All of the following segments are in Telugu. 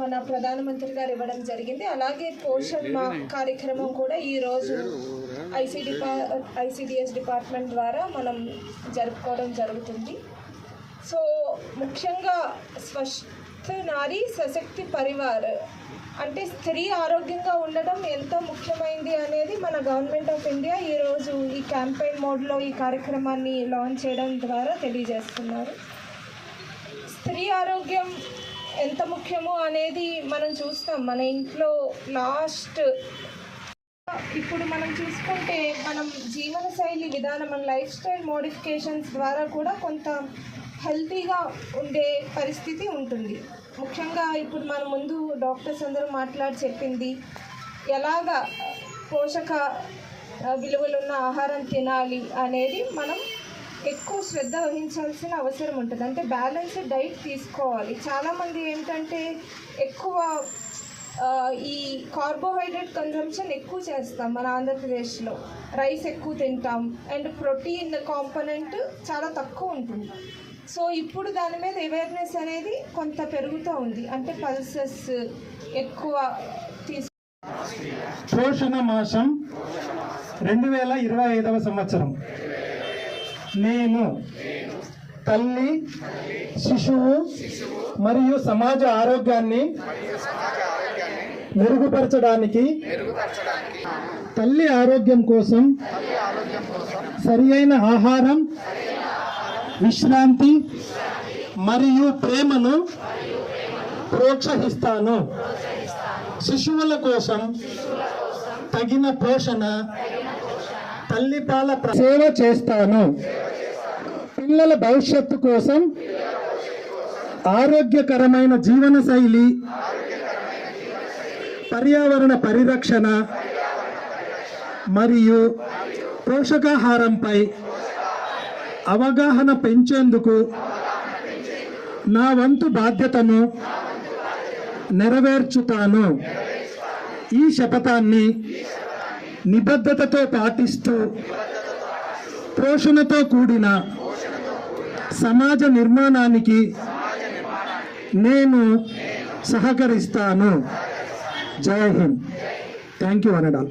మన ప్రధానమంత్రి గారు ఇవ్వడం జరిగింది. అలాగే పోషణ్ మా కార్యక్రమం కూడా ఈరోజు ఐసీ డిపా ఐసీడిఎస్ డిపార్ట్మెంట్ ద్వారా మనం జరుపుకోవడం జరుగుతుంది. సో ముఖ్యంగా స్వస్థ నారీ సశక్తి పరివార్ అంటే స్త్రీ ఆరోగ్యంగా ఉండడం ఎంత ముఖ్యమైంది అనేది మన గవర్నమెంట్ ఆఫ్ ఇండియా ఈరోజు ఈ క్యాంపెయిన్ మోడ్లో ఈ కార్యక్రమాన్ని లాంచ్ చేయడం ద్వారా తెలియజేస్తున్నారు. స్త్రీ ఆరోగ్యం ఎంత ముఖ్యమో అనేది మనం చూస్తాం. మన ఇంట్లో లాస్ట్ ఇప్పుడు మనం చూసుకుంటే మనం జీవనశైలి విధానం మన లైఫ్ స్టైల్ మోడిఫికేషన్స్ ద్వారా కూడా కొంత హెల్తీగా ఉండే పరిస్థితి ఉంటుంది. ముఖ్యంగా ఇప్పుడు మన ముందు డాక్టర్స్ అందరూ మాట్లాడి చెప్పింది ఎలాగ పోషక విలువలున్న ఆహారం తినాలి అనేది మనం ఎక్కువ శ్రద్ధ వహించాల్సిన అవసరం ఉంటుంది. అంటే బ్యాలెన్స్డ్ డైట్ తీసుకోవాలి. చాలామంది ఏంటంటే ఎక్కువ ఈ కార్బోహైడ్రేట్ కన్జంప్షన్ ఎక్కువ చేస్తాం మన ఆంధ్రప్రదేశ్లో. రైస్ ఎక్కువ తింటాం. అండ్ ప్రోటీన్ కాంపనెంట్ చాలా తక్కువ ఉంటుంది. సో ఇప్పుడు దాని మీద అవేర్నెస్ అనేది కొంత పెరుగుతూ ఉంది. అంటే పల్సెస్ ఎక్కువ తీసు పోషణ మాసం రెండు వేల ఇరవై ఐదవ సంవత్సరం. నేను తల్లి శిశువు మరియు సమాజ ఆరోగ్యాన్ని మెరుగుపరచడానికి తల్లి ఆరోగ్యం కోసం సరి అయిన ఆహారం విశ్రాంతి మరియు ప్రేమను ప్రోత్సహిస్తాను. శిశువుల కోసం తగిన పోషణ తల్లిపాల ప్ర- సేవ చేస్తాను. పిల్లల భవిష్యత్తు కోసం ఆరోగ్యకరమైన జీవన శైలి పర్యావరణ పరిరక్షణ మరియు పోషకాహారంపై అవగాహన పెంచేందుకు నా వంతు బాధ్యతను నెరవేర్చుతాను. ఈ శపథాన్ని నిబద్ధతతో పాటిస్తూ పోషణతో కూడిన సమాజ నిర్మాణానికి నేను సహకరిస్తాను. జై హింద్. థ్యాంక్ యూ అనడాల్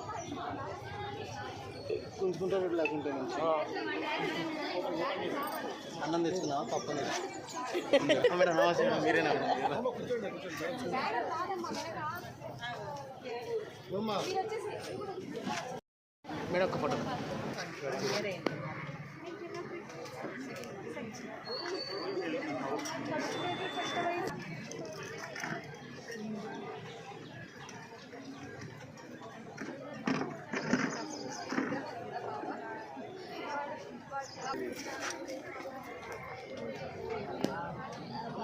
సెల్ఫీ అన్నా అన్నం తెచ్చుకున్నావా పప్పు మేడం నమస్తే మేడం మీరేనా మేడం ఒక్క ఫోటో.